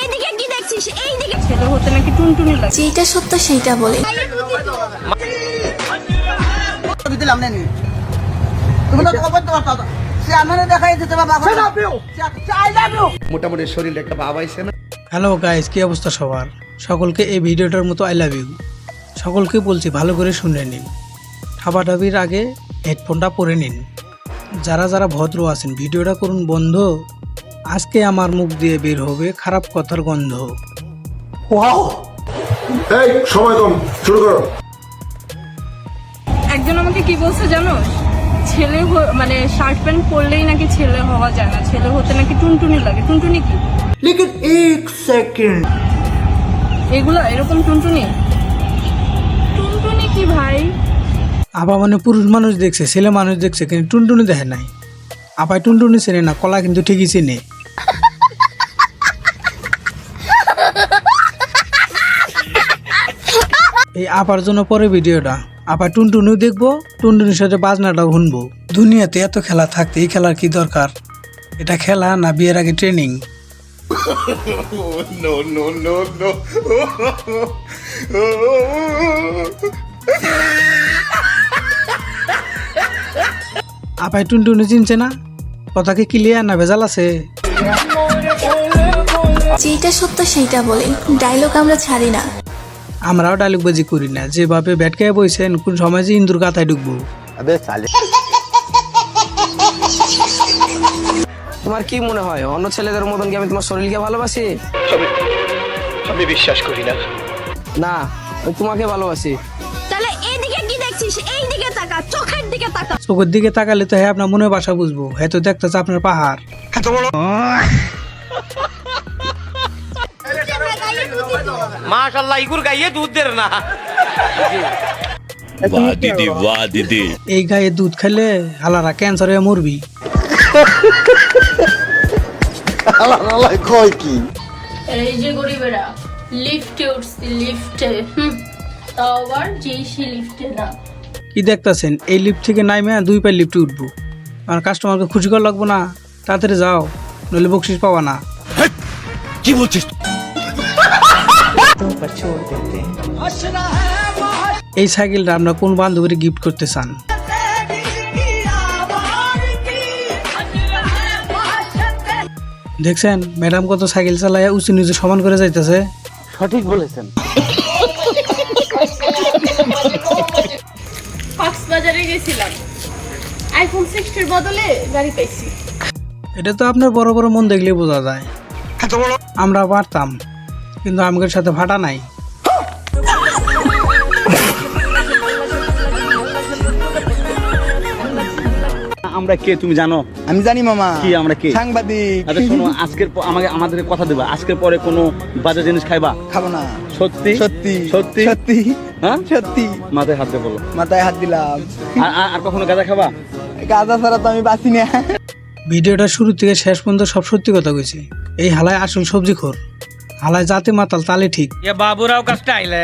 এইদিকে কি দেখছিস? এইদিকে। ছেলে হতে নাকি টুনটুনি লাগে যেটা সত্য সেইটা বলে। দিলাম খবর তোমার কথা মোটামুটি শরীরে একটা ভাব আইছে না? হ্যালো গাইস কি অবস্থা সবার? সকলকে এই ভিডিওটার মতো আই লাভ ইউ সকলকে বলছি ভালো করে শুনে নিন। ঠাপাঠাপির আগে হেডফোনটা পরে নিন। যারা যারা ভদ্র আছেন ভিডিওটা করুন বন্ধ। আজকে আমার মুখ দিয়ে বের হবে খারাপ কথার গন্ধ। ওয়াও! এই সময় কম শুরু করো। একজন আমাকে কি বলছে জানো? ছেলে মানে শার্ট প্যান্ট পরলেই নাকি ছেলে হওয়া যায় না। ছেলে হতে নাকি টুনটুনি লাগে। টুনটুনি কি? লেকিন এক সেকেন্ড। এগুলা এরকম টুনটুনি? টুনটুনি কি ভাই? আবার মানে পুরুষ মানুষ দেখছে ছেলে মানুষ দেখছে কিন্তু টুনটুনি দেখে নাই। আপায় টুনটুনি চেনে না কলা কিন্তু ঠিকই চেনে। এই আপার জন্য পরে ভিডিওটা। আপা টুনটুনিও দেখব টুনটুনির সাথে বাজনাটাও শুনব। দুনিয়াতে এত খেলা থাকতে এই খেলার কি দরকার? এটা খেলা না বিয়ের আগে ট্রেনিং? আপাই টুনটুনি চিনছে না? কথা কি ক্লিয়ার না ভেজাল আছে? যেটা সত্য সেইটা বলে ডায়লগ আমরা ছাড়ি না। আমরাও ডায়লগ বাজি করি না। যেভাবে ব্যাটকে বইছেন কোন সময় যে ইন্দুর কাতায় ঢুকবো? তোমার কি মনে হয়? অন্য ছেলেদের মতন কি আমি তোমার শরীরকে ভালোবাসি? আমি বিশ্বাস করি না। না আমি তোমাকে ভালোবাসি। তাহলে এইদিকে কি দেখছিস? এইদিকে তাকা চোখের দিকে তাকা। চোখের দিকে তাকালে তো হ্যাঁ আপনার মনে বাসা বুঝব। হ্যাঁ তো দেখতেছে আপনার পাহাড়। মাশাল্লাহ ইগুর গাইয়ে দুধ দের না। বাহ দিদি বাহ দিদি। এই গায়ে দুধ খেলে হালারা ক্যান্সার হয়ে মরবি। হালারা কয় কি? এই যে গরিবেরা লিফটে উঠছি লিফটে তাও আবার যেই সে লিফটে না। কি দেখতাছেন? এই লিফট থেকে নাইমে দুই পায়ে লিফটে উঠবো। আমার কাস্টমারকে খুশি করা লাগবো না তাড়াতাড়ি যাও নইলে বকশিস পাবা না। কি বলছিস? এই সাইকেলটা আপনার কোন বান্ধবীর গিফট করতে চান? দেখছেন ম্যাডাম কত সাইকেল চালায় উঁচু নিচু সমান করে যাইতেছে। কক্সবাজারে গেছিলাম। আইফোন সিক্সটির বদলে গাড়ি পাইছি। এটা তো আপনার বড় বড় মন দেখলেই বোঝা যায়। আমরা পারতাম। কিন্তু আমাদের সাথে ভাটা নাই। আমরা কে তুমি জানো? আমি জানি মামা। কি আমরা কে? সাংবাদিক। আচ্ছা শোনো আজকের আমাকে আমাদের কথা দেবা। আজকের পরে কোনো বাজে জিনিস খাইবা? খাব না। সত্যি? সত্যি। সত্যি? সত্যি। হ্যাঁ? সত্যি। মাথায় হাত দিয়ে বলো। মাথায় হাত দিলাম। আর- আর- আর কখনো গাঁজা খাবা? গাঁজা ছাড়া তো আমি বাঁচি না। ভিডিওটা শুরু থেকে শেষ পর্যন্ত সব সত্যি কথা কইছে। এই হালায় আসল সবজি খোর। हालाँकि जाते मातल ताले ठीक। ये बाबूराव का स्टाइल है।